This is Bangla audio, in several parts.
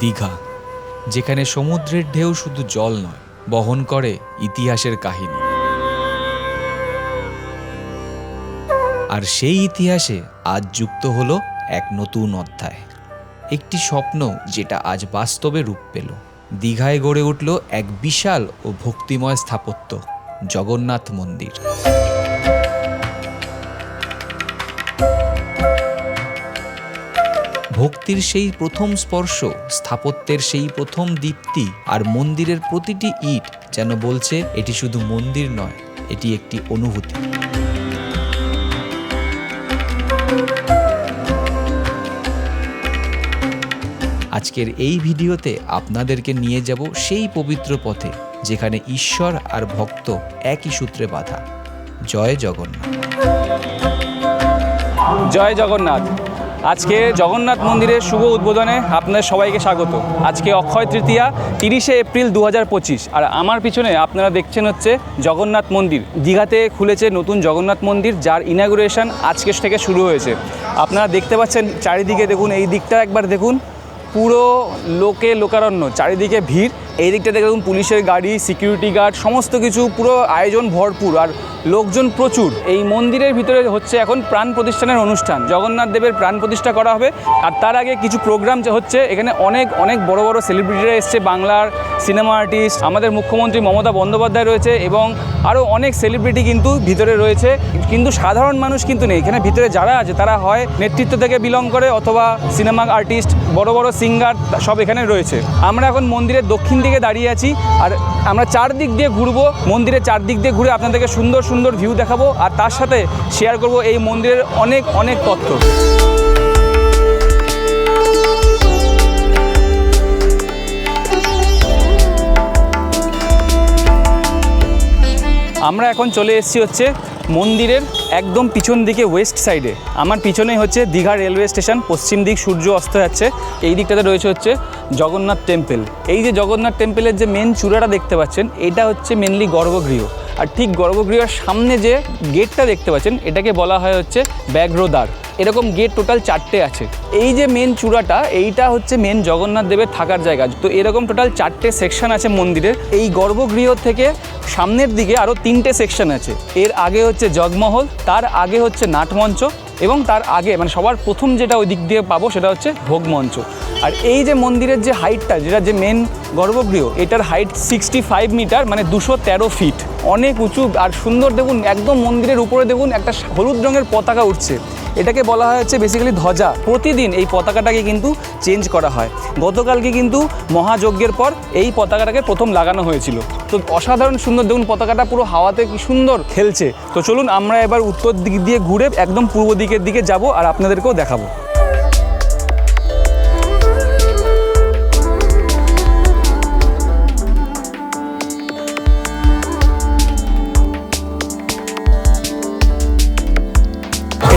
দীঘা, যেখানে সমুদ্রের ঢেউ শুধু জল নয়, বহন করে ইতিহাসের কাহিনী। আর সেই ইতিহাসে আজ যুক্ত হলো এক নতুন অধ্যায়। একটি স্বপ্ন যেটা আজ বাস্তবে রূপ পেল। দীঘায় গড়ে উঠল এক বিশাল ও ভক্তিময় স্থাপত্য, জগন্নাথ মন্দির। ভক্তির সেই প্রথম স্পর্শ, স্থাপত্যের সেই প্রথম দীপ্তি আর মন্দিরের প্রতিটি ইট যেন বলছে এটি শুধু মন্দির নয়, এটি একটি অনুভূতি। আজকের এই ভিডিওতে আপনাদেরকে নিয়ে যাব সেই পবিত্র পথে, যেখানে ঈশ্বর আর ভক্ত একই সূত্রে বাঁধা। জয় জগন্নাথ। জয় জগন্নাথ। আজকে জগন্নাথ মন্দিরের শুভ উদ্বোধনে আপনাদের সবাইকে স্বাগত। আজকে অক্ষয় তৃতীয়া, তিরিশে এপ্রিল দু হাজার পঁচিশ। আর আমার পিছনে আপনারা দেখছেন হচ্ছে জগন্নাথ মন্দির। দীঘাতে খুলেছে নতুন জগন্নাথ মন্দির, যার ইনাগুরেশন আজকে থেকে শুরু হয়েছে। আপনারা দেখতে পাচ্ছেন চারিদিকে দেখুন, এই দিকটা একবার দেখুন। পুরো লোকে লোকারণ্য, চারিদিকে ভিড়। এই দিকটা দেখুন পুলিশের গাড়ি সিকিউরিটি গার্ড সমস্ত কিছু, পুরো আয়োজন ভরপুর আর লোকজন প্রচুর। এই মন্দিরের ভিতরে হচ্ছে এখন প্রাণ প্রতিষ্ঠানের অনুষ্ঠান। জগন্নাথ দেবের প্রাণ প্রতিষ্ঠা করা হবে। আর তার আগে কিছু প্রোগ্রাম হচ্ছে, এখানে অনেক অনেক বড় বড় সেলিব্রিটিরা এসছে, বাংলার সিনেমা আর্টিস্ট আমাদের মুখ্যমন্ত্রী মমতা বন্দ্যোপাধ্যায় রয়েছে এবং আরও অনেক সেলিব্রিটি কিন্তু ভিতরে রয়েছে। কিন্তু সাধারণ মানুষ কিন্তু নেই। এখানে ভিতরে যারা আছে, তারা হয় নেতৃত্ব থেকে বিলং করে অথবা সিনেমা আর্টিস্ট বড় বড় সিঙ্গার সব এখানে রয়েছে। আমরা এখন মন্দিরের দক্ষিণ দিকে দাঁড়িয়ে আছি। আর আমরা চারদিক দিয়ে ঘুরবো, মন্দিরের চারদিক দিয়ে ঘুরে আপনাদেরকে সুন্দর সুন্দর ভিউ দেখাবো। আর তার সাথে শেয়ার করব এই মন্দিরের অনেক অনেক তথ্য। আমরা এখন চলে এসেছি হচ্ছে মন্দিরের একদম পিছন দিকে ওয়েস্ট সাইডে আমার পিছনেই হচ্ছে দীঘা রেলওয়ে স্টেশন পশ্চিম দিক সূর্য অস্ত যাচ্ছে। এই দিকটাতে রয়েছে হচ্ছে জগন্নাথ টেম্পেল। এই যে জগন্নাথ টেম্পলের যে মেন চূড়াটা দেখতে পাচ্ছেন, এটা হচ্ছে মেনলি গর্ভগৃহ। আর ঠিক গর্ভগৃহের সামনে যে গেটটা দেখতে পাচ্ছেন, এটাকে বলা হয় হচ্ছে ব্যাঘ্রদ্বার। এরকম গেট টোটাল চারটে আছে। এই যে মেন চূড়াটা, এইটা হচ্ছে মেন জগন্নাথ দেবের থাকার জায়গা। তো এরকম টোটাল চারটে সেকশন আছে মন্দিরের। এই গর্ভগৃহ থেকে সামনের দিকে আরও তিনটে সেকশন আছে। এর আগে হচ্ছে জগমহল, তার আগে হচ্ছে নাটমঞ্চ এবং তার আগে মানে সবার প্রথম যেটা ওই দিক দিয়ে পাবো সেটা হচ্ছে ভোগমঞ্চ। আর এই যে মন্দিরের যে হাইটটা যেটা যে মেন গর্ভগৃহ, এটার হাইট সিক্সটি ফাইভ মিটার মানে দুশো তেরো ফিট অনেক উঁচু আর সুন্দর দেখুন, একদম মন্দিরের উপরে দেখুন একটা হলুদ রঙের পতাকা উঠছে। এটাকে বলা হয়েছে বেসিক্যালি ধ্বজা। প্রতিদিন এই পতাকাটাকে কিন্তু চেঞ্জ করা হয়। গতকালকে কিন্তু মহাযজ্ঞের পর এই পতাকাটাকে প্রথম লাগানো হয়েছিল। তো অসাধারণ সুন্দর দেখুন পতাকাটা পুরো হাওয়াতে কি সুন্দর খেলছে। তো চলুন আমরা এবার উত্তর দিক দিয়ে ঘুরে একদম পূর্ব দিকের দিকে যাব আর আপনাদেরকেও দেখাবো।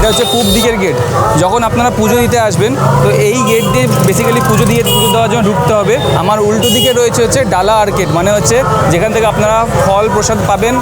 এটা হচ্ছে পূব দিকের গেট যখন আপনারা পুজো দিতে আসবেন, তো এই গেট দিয়ে বেসিক্যালি পুজো দিয়ে, পুজো দেওয়ার জন্য ঢুকতে হবে। আমার উল্টো দিকে রয়েছে হচ্ছে ডালা আর্কেট মানে হচ্ছে যেখান থেকে আপনারা ফল প্রসাদ পাবেন,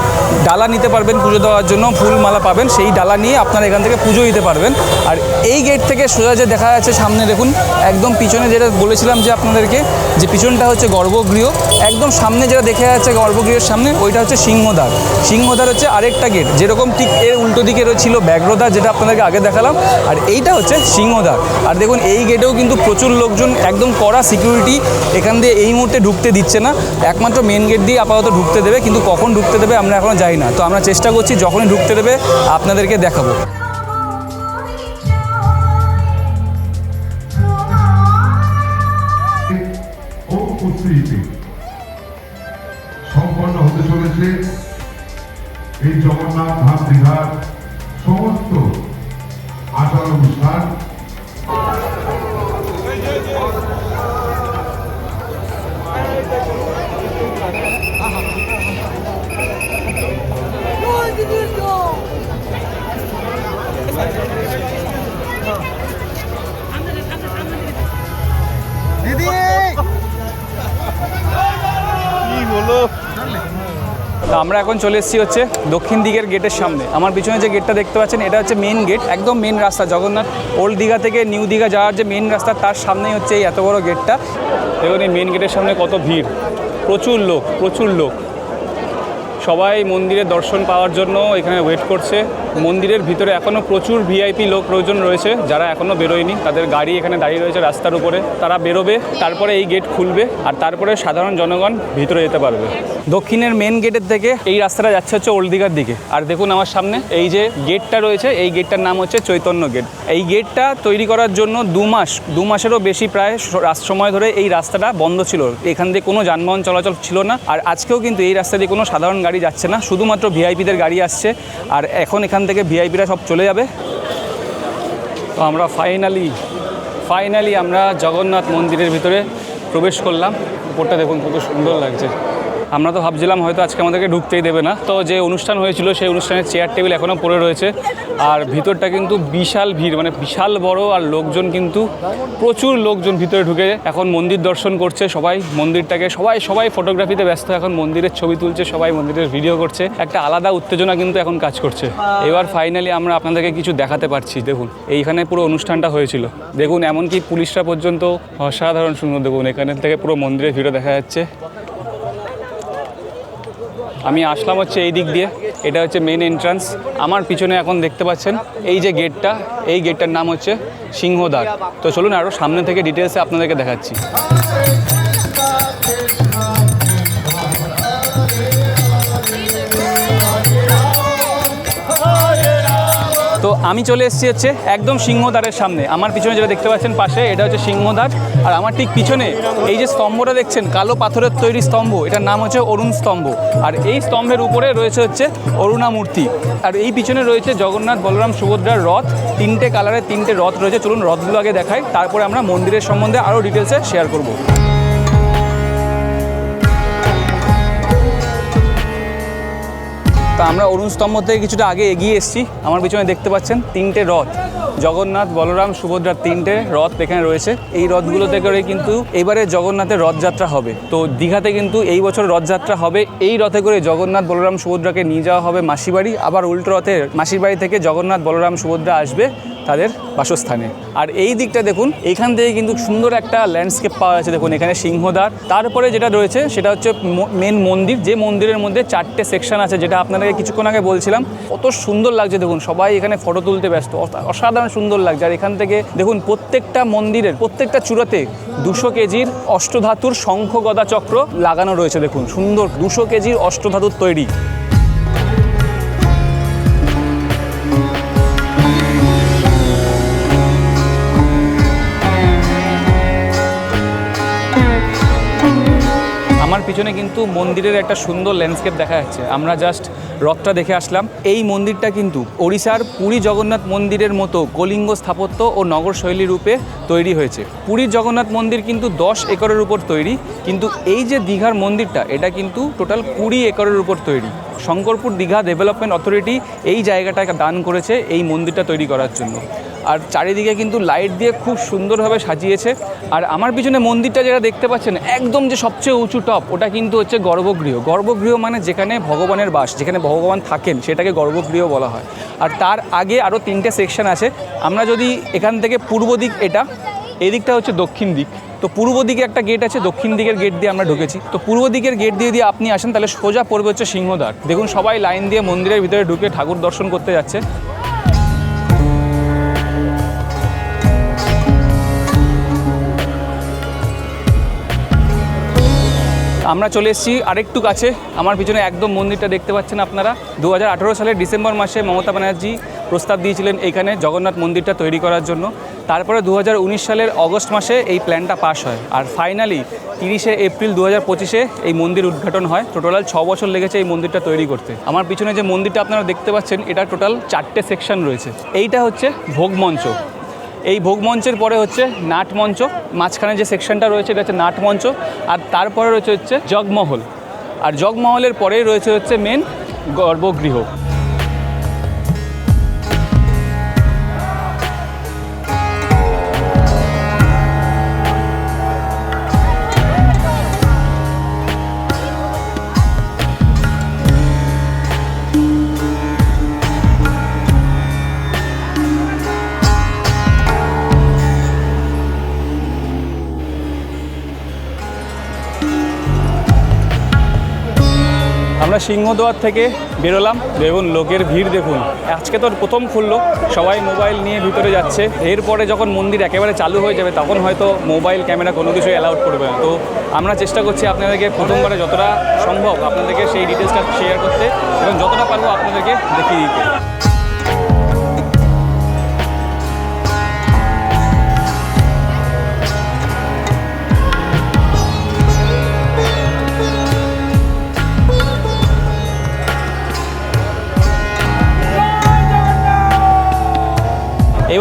ডালা নিতে পারবেন পুজো দেওয়ার জন্য, ফুল মালা পাবেন, সেই ডালা নিয়ে আপনারা এখান থেকে পুজো দিতে পারবেন। আর এই গেট থেকে সোজা যে দেখা যাচ্ছে সামনে, দেখুন, একদম পিছনে যেটা বলেছিলাম যে আপনাদেরকে, যে পিছনটা হচ্ছে গর্ভগৃহ, একদম সামনে যেটা দেখে যাচ্ছে গর্ভগৃহের সামনে, ওইটা হচ্ছে সিংহদ্বার। সিংহদ্বার হচ্ছে আরেকটা গেট যেরকম ঠিক এর উল্টো দিকে ছিল ব্যাঘ্রদ্বার যেটা আপনাদেরকে আগে দেখালাম। আর এইটা হচ্ছে সিংহদ্বার। আর দেখুন, এই গেটেও কিন্তু প্রচুর লোকজন একদম কড়া সিকিউরিটি এখান দিয়ে এই মুহূর্তে ঢুকতে দিচ্ছে না। একমাত্র মেন গেট দিয়ে আপাতত ঢুকতে দেবে, কিন্তু কখন ঢুকতে দেবে আমরা এখনও যাই না। তো আমরা চেষ্টা করছি, যখনই ঢুকতে দেবে, আপনাদেরকে দেখাবো। খুব সম্পন্ন হতে চলেছে এই জগন্নাথ ধাম দীঘার আমরা এখন চলে এসেছি হচ্ছে দক্ষিণ দিকের গেটের সামনে। আমার পিছনে যে গেটটা দেখতে পাচ্ছেন, এটা হচ্ছে মেন গেট একদম মেন রাস্তা, জগন্নাথ ওল্ড দীঘা থেকে নিউ দীঘা যাওয়ার যে মেন রাস্তা, তার সামনেই হচ্ছে এই এত বড় গেটটা এবং এই মেন গেটের সামনে কত ভিড়। প্রচুর লোক প্রচুর লোক। সবাই মন্দিরের দর্শন পাওয়ার জন্য এখানে ওয়েট করছে। মন্দিরের ভিতরে এখনও প্রচুর ভিআইপি লোক প্রয়োজন রয়েছে, যারা এখনও বেরোয়নি। তাদের গাড়ি এখানে দাঁড়িয়ে রয়েছে রাস্তার উপরে। তারা বেরোবে, তারপরে এই গেট খুলবে, আর তারপরে সাধারণ জনগণ ভিতরে যেতে পারবে। দক্ষিণের মেন গেটের থেকে এই রাস্তাটা যাচ্ছে হচ্ছে ওল্ড দীঘার দিকে। আর দেখুন আমার সামনে, এই যে গেটটা রয়েছে, এই গেটটার নাম হচ্ছে চৈতন্য গেট এই গেটটা তৈরি করার জন্য দু মাস, দু মাসেরও বেশি প্রায় সময় ধরে এই রাস্তাটা বন্ধ ছিল। এখান দিয়ে কোনো যানবাহন চলাচল ছিল না। আর আজকেও কিন্তু এই রাস্তা দিয়ে কোনো সাধারণ গাড়ি যাচ্ছে না। শুধুমাত্র ভিআইপিদের গাড়ি আসছে। আর এখন এখান থেকে ভিআইপিরা সব চলে যাবে। তো আমরা ফাইনালি ফাইনালি আমরা জগন্নাথ মন্দিরের ভিতরে প্রবেশ করলাম। উপরটা দেখুন কত সুন্দর লাগছে। আমরা তো ভাবছিলাম হয়তো আজকে আমাদেরকে ঢুকতেই দেবে না। তো যে অনুষ্ঠান হয়েছিল, সেই অনুষ্ঠানের চেয়ার টেবিল এখনও পড়ে রয়েছে। আর ভিতরটা কিন্তু বিশাল ভিড় মানে বিশাল বড় আর লোকজন কিন্তু, প্রচুর লোকজন ভিতরে ঢুকে। এখন মন্দির দর্শন করছে সবাই, মন্দিরটাকে সবাই সবাই ফটোগ্রাফিতে ব্যস্ত। এখন মন্দিরের ছবি তুলছে, সবাই মন্দিরের ভিডিও করছে। একটা আলাদা উত্তেজনা কিন্তু এখন কাজ করছে। এবার ফাইনালি আমরা আপনাদেরকে কিছু দেখাতে পারছি, দেখুন। এইখানে পুরো অনুষ্ঠানটা হয়েছিল। দেখুন, এমনকি পুলিশরা পর্যন্ত অসাধারণ সুন্দর, দেখুন এখানে থেকে পুরো মন্দিরের ভিডিও দেখা যাচ্ছে। আমি আসলাম হচ্ছে এই দিক দিয়ে। এটা হচ্ছে মেন এন্ট্রান্স আমার পিছনে এখন দেখতে পাচ্ছেন এই যে গেটটা এই গেটটার নাম হচ্ছে সিংহদ্বার। তো চলুন আরও সামনে থেকে ডিটেলসে আপনাদেরকে দেখাচ্ছি। তো আমি চলে এসেছি হচ্ছে একদম সিংহদ্বারের সামনে। আমার পিছনে যেটা দেখতে পাচ্ছেন পাশে, এটা হচ্ছে সিংহদ্বার। আর আমার ঠিক পিছনে এই যে স্তম্ভটা দেখছেন, কালো পাথরের তৈরি স্তম্ভ, এটার নাম হচ্ছে অরুণ স্তম্ভ। আর এই স্তম্ভের উপরে রয়েছে হচ্ছে অরুণা মূর্তি আর এই পিছনে রয়েছে জগন্নাথ বলরাম সুভদ্রার রথ। তিনটে কালারের তিনটে রথ রয়েছে। চলুন রথগুলো আগে দেখাই, তারপরে আমরা মন্দিরের সম্বন্ধে আরও ডিটেলসে শেয়ার করব। তা আমরা অরুণ স্তম্ভ থেকে কিছুটা আগে এগিয়ে এসেছি। আমার পিছনে দেখতে পাচ্ছেন তিনটে রথ। জগন্নাথ, বলরাম, সুভদ্রার তিনটে রথ এখানে রয়েছে। এই রথগুলোতে করে কিন্তু এবারে জগন্নাথের রথযাত্রা হবে। তো দীঘাতে কিন্তু এই বছর রথযাত্রা হবে। এই রথে করে জগন্নাথ, বলরাম, সুভদ্রাকে নিয়ে যাওয়া হবে মাসিবাড়ি আবার উল্টো রথে মাসির বাড়ি থেকে জগন্নাথ, বলরাম, সুভদ্রা আসবে। তাদের বাসস্থানে। আর এই দিকটা দেখুন এইখান থেকে কিন্তু সুন্দর একটা ল্যান্ডস্কেপ পাওয়া যাচ্ছে। দেখুন, এখানে সিংহদ্বার। তারপরে যেটা রয়েছে, সেটা হচ্ছে মেন মন্দির। যে মন্দিরের মধ্যে চারটে সেকশন আছে, যেটা আপনাদেরকে কিছুক্ষণ আগে বলছিলাম, কত সুন্দর লাগছে। দেখুন, সবাই এখানে ফটো তুলতে ব্যস্ত। অসাধারণ সুন্দর লাগছে। আর এখান থেকে দেখুন, প্রত্যেকটা মন্দিরের, প্রত্যেকটা চূড়াতে দুশো কেজির অষ্টধাতুর শঙ্খ গদা চক্র লাগানো রয়েছে। দেখুন, সুন্দর দুশো কেজির অষ্টধাতুর তৈরি। পিছনে কিন্তু মন্দিরের একটা সুন্দর ল্যান্ডস্কেপ দেখা যাচ্ছে। আমরা জাস্ট রথটা দেখে আসলাম। এই মন্দিরটা কিন্তু ওড়িশার পুরী জগন্নাথ মন্দিরের মতো কলিঙ্গ স্থাপত্য ও নগর শৈলী রূপে তৈরি হয়েছে। পুরীর জগন্নাথ মন্দির কিন্তু দশ একরের উপর তৈরি, কিন্তু এই যে দীঘার মন্দিরটা, এটা কিন্তু টোটাল কুড়ি একরের উপর তৈরি। শঙ্করপুর দীঘা ডেভেলপমেন্ট অথরিটি এই জায়গাটাকে দান করেছে এই মন্দিরটা তৈরি করার জন্য। আর চারিদিকে কিন্তু লাইট দিয়ে খুব সুন্দরভাবে সাজিয়েছে। আর আমার পিছনে মন্দিরটা যেটা দেখতে পাচ্ছেন, একদম যে সবচেয়ে উঁচু টপ ওটা কিন্তু হচ্ছে গর্ভগৃহ। গর্ভগৃহ মানে যেখানে ভগবানের বাস, যেখানে ভগবান থাকেন, সেটাকে গর্ভগৃহ বলা হয়। আর তার আগে আরও তিনটে সেকশন আছে। আমরা যদি এখান থেকে পূর্ব দিক এটা, এই দিকটা হচ্ছে দক্ষিণ দিক। তো পূর্ব দিকে একটা গেট আছে, দক্ষিণ দিকের গেট দিয়ে আমরা ঢুকেছি। তো পূর্ব দিকের গেট দিয়ে দিয়ে আপনি আসেন, তাহলে সোজা পড়বে হচ্ছে সিংহদ্বার। দেখুন সবাই লাইন দিয়ে মন্দিরের ভিতরে ঢুকে ঠাকুর দর্শন করতে যাচ্ছে। আমরা চলে এসেছি আরেকটু কাছে। আমার পিছনে একদম মন্দিরটা দেখতে পাচ্ছেন আপনারা। দু হাজার আঠেরো সালের ডিসেম্বর মাসে মমতা ব্যানার্জি প্রস্তাব দিয়েছিলেন এইখানে জগন্নাথ মন্দিরটা তৈরি করার জন্য। তারপরে দু হাজার উনিশ সালের অগস্ট মাসে এই প্ল্যানটা পাশ হয়। আর ফাইনালি তিরিশে এপ্রিল দু হাজার পঁচিশে এই মন্দির উদ্ঘাটন হয়। টোটাল ছ বছর লেগেছে এই মন্দিরটা তৈরি করতে। আমার পিছনে যে মন্দিরটা আপনারা দেখতে পাচ্ছেন, এটা টোটাল চারটে সেকশন রয়েছে। এইটা হচ্ছে ভোগমঞ্চ এই ভোগ মঞ্চের পরে হচ্ছে নাট মঞ্চ, মাঝখানে যে সেকশনটা রয়েছে এটা হচ্ছে নাটমঞ্চ আর তারপরে রয়েছে হচ্ছে জগমহল। আর জগমহলের পরে রয়েছে হচ্ছে মেন গর্ভগৃহ। আমরা সিংহদোয়ার থেকে বেরোলাম। দেখুন, লোকের ভিড় দেখুন। আজকে তো প্রথম খুললো। সবাই মোবাইল নিয়ে ভিতরে যাচ্ছে। এরপরে যখন মন্দির একেবারে চালু হয়ে যাবে, তখন হয়তো মোবাইল, ক্যামেরা কোনো কিছু অ্যালাউড করবে না। তো আমরা চেষ্টা করছি আপনাদেরকে প্রথমবারে যতটা সম্ভব আপনাদেরকে সেই ডিটেলসটা শেয়ার করতে এবং যতটা পারব আপনাদেরকে দেখিয়ে দিতে।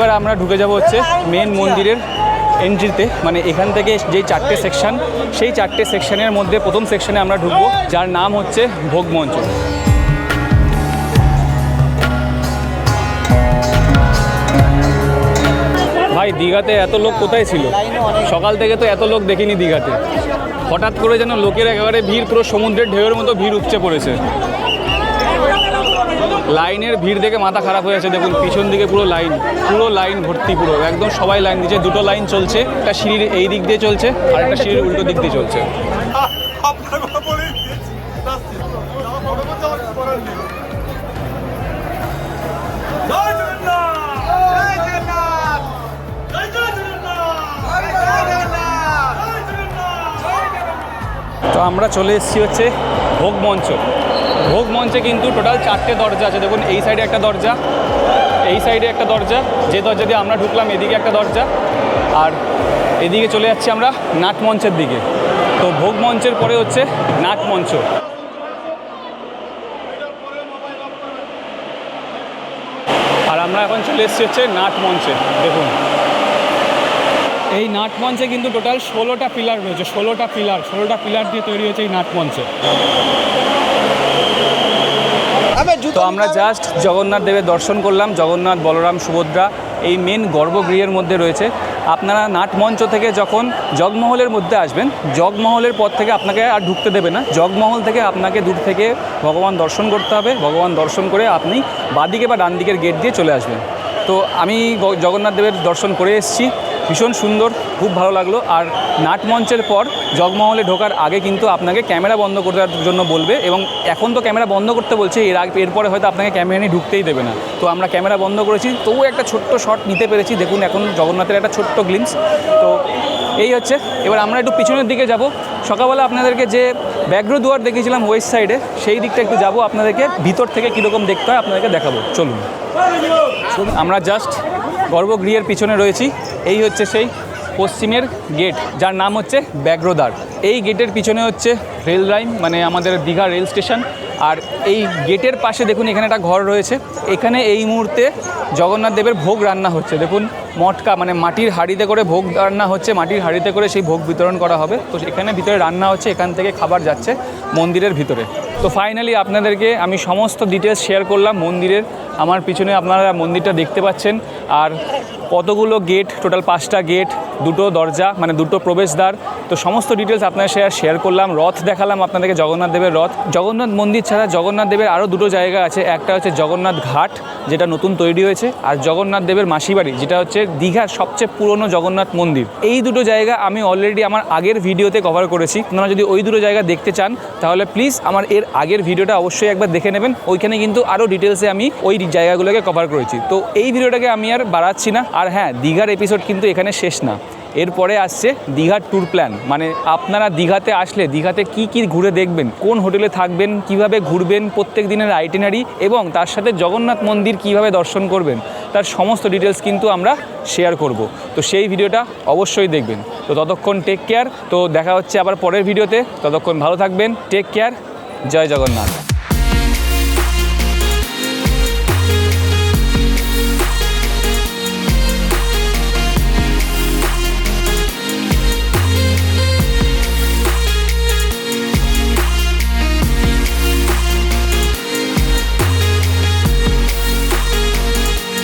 এবার আমরা ঢুকে যাব হচ্ছে মেন মন্দিরের এন্ট্রিতে মানে এখান থেকে যেই চারটে সেকশন সেই চারটে সেকশনের মধ্যে প্রথম সেকশনে আমরা ঢুকবো, যার নাম হচ্ছে ভোগমঞ্চ ভাই, দীঘাতে এত লোক কোথায় ছিল? সকাল থেকে তো এত লোক দেখিনি দীঘাতে। হঠাৎ করে যেন লোকের একেবারে ভিড়, পুরো সমুদ্রের ঢেউয়ের মতো ভিড় উপচে পড়েছে। লাইনের ভিড় দেখে মাথা খারাপ হয়ে আছে। দেখুন, পিছন দিকে পুরো লাইন পুরো লাইন ভর্তি পুরো, একদম সবাই লাইন দিচ্ছে, দুটো লাইন চলছে, একটা সিঁড়ির এই দিক দিয়ে চলছে, আর একটা সিঁড়ির উল্টো দিক দিয়ে চলছে। তো আমরা চলে এসেছি হচ্ছে ভোগ মঞ্চ। ভোগ মঞ্চে কিন্তু টোটাল চারটে দরজা আছে। দেখুন, এই সাইডে একটা দরজা, এই সাইডে একটা দরজা, যে দরজা দিয়ে আমরা ঢুকলাম, এদিকে একটা দরজা। আর এদিকে চলে যাচ্ছি আমরা নাট মঞ্চের দিকে। তো ভোগ মঞ্চের পরে হচ্ছে নাট মঞ্চ। আর আমরা এখন চলে এসেছি হচ্ছে নাট মঞ্চে, দেখুন। এই নাট মঞ্চে কিন্তু টোটাল ষোলোটা পিলার রয়েছে, ষোলোটা পিলার ষোলোটা পিলার দিয়ে তৈরি হয়েছে এই নাট মঞ্চে। তো আমরা জাস্ট জগন্নাথ দেবের দর্শন করলাম। জগন্নাথ বলরাম সুভদ্রা এই মেন গর্ভগৃহের মধ্যে রয়েছে। আপনারা নাট মঞ্চ থেকে যখন জগমহলের মধ্যে আসবেন জগমহলের পর থেকে আপনাকে আর ঢুকতে দেবে না। জগমহল থেকে আপনাকে দূর থেকে ভগবান দর্শন করতে হবে। ভগবান দর্শন করে আপনি বাদিকে বা ডান দিকের গেট দিয়ে চলে আসবেন। তো আমি জগন্নাথ দেবের দর্শন করে এসেছি। ভীষণ সুন্দর, খুব ভালো লাগল। আর নাট মঞ্চের পর জগমহলে ঢোকার আগে কিন্তু আপনাকে ক্যামেরা বন্ধ করার জন্য বলবে এবং এখন তো ক্যামেরা বন্ধ করতে বলছে, এর আগে, এরপরে হয়তো আপনাকে ক্যামেরা নিয়ে ঢুকতেই দেবে না। তো আমরা ক্যামেরা বন্ধ করেছি। তবুও একটা ছোট্ট শট নিতে পেরেছি। দেখুন এখন জগন্নাথের একটা ছোট্ট গ্লিমস তো এই হচ্ছে। এবার আমরা একটু পিছনের দিকে যাব। সকালবেলা আপনাদেরকে যে ব্যাঘ্র দুয়ার দেখেছিলাম ওয়েস্ট সাইডে সেই দিকটা একটু যাব। আপনাদেরকে ভিতর থেকে কীরকম দেখতে হয় আপনাদেরকে দেখাবো। চলুন। আমরা জাস্ট গর্ভগৃহের পিছনে রয়েছি। এই হচ্ছে সেই পশ্চিমের গেট যার নাম হচ্ছে ব্যাগ্রোদার এই গেটের পিছনে হচ্ছে রেল লাইন মানে আমাদের দীঘা রেল স্টেশন আর এই গেটের পাশে দেখুন, এখানে একটা ঘর রয়েছে। এখানে এই মুহূর্তে জগন্নাথ দেবের ভোগ রান্না হচ্ছে। দেখুন, মটকা মানে মাটির হাঁড়িতে করে ভোগ রান্না হচ্ছে। মাটির হাঁড়িতে করে সেই ভোগ বিতরণ করা হবে। তো এখানে ভিতরে রান্না হচ্ছে, এখান থেকে খাবার যাচ্ছে মন্দিরের ভিতরে। তো ফাইনালি আপনাদেরকে আমি সমস্ত ডিটেলস শেয়ার করলাম মন্দিরের। আমার পিছনে আপনারা মন্দিরটা দেখতে পাচ্ছেন। আর কতগুলো গেট টোটাল পাঁচটা গেট দুটো দরজা মানে দুটো প্রবেশদ্বার। তো সমস্ত ডিটেলস আপনার শেয়ার শেয়ার করলাম। রথ দেখালাম আপনাদেরকে, জগন্নাথ দেবের রথ। জগন্নাথ মন্দির ছাড়া জগন্নাথ দেবের আরও দুটো জায়গা আছে। একটা হচ্ছে জগন্নাথ ঘাট, যেটা নতুন তৈরি হয়েছে। আর জগন্নাথ দেবের মাসিবাড়ি, যেটা হচ্ছে দীঘার সবচেয়ে পুরনো জগন্নাথ মন্দির। এই দুটো জায়গা আমি অলরেডি আমার আগের ভিডিওতে কভার করেছি। আপনারা যদি ওই দুটো জায়গা দেখতে চান, তাহলে প্লিজ আমার এর আগের ভিডিওটা অবশ্যই একবার দেখে নেবেন। ওইখানে কিন্তু আরও ডিটেলসে আমি ওই জায়গাগুলোকে কভার করেছি। তো এই ভিডিওটাকে আমি আর বাড়াচ্ছি না। আর হ্যাঁ দীঘার এপিসোড কিন্তু এখানে শেষ না। এরপরে আসছে দীঘার ট্যুর প্ল্যান মানে আপনারা দীঘাতে আসলে দীঘাতে কি কি ঘুরে দেখবেন, কোন হোটেলে থাকবেন, কীভাবে ঘুরবেন, প্রত্যেক দিনের আইটিনারি এবং তার সাথে জগন্নাথ মন্দির কীভাবে দর্শন করবেন, তার সমস্ত ডিটেলস কিন্তু আমরা শেয়ার করব। তো সেই ভিডিওটা অবশ্যই দেখবেন। তো ততক্ষণ টেক কেয়ার তো দেখা হচ্ছে আবার পরের ভিডিওতে। ততক্ষণ ভালো থাকবেন। টেক কেয়ার জয় জগন্নাথ।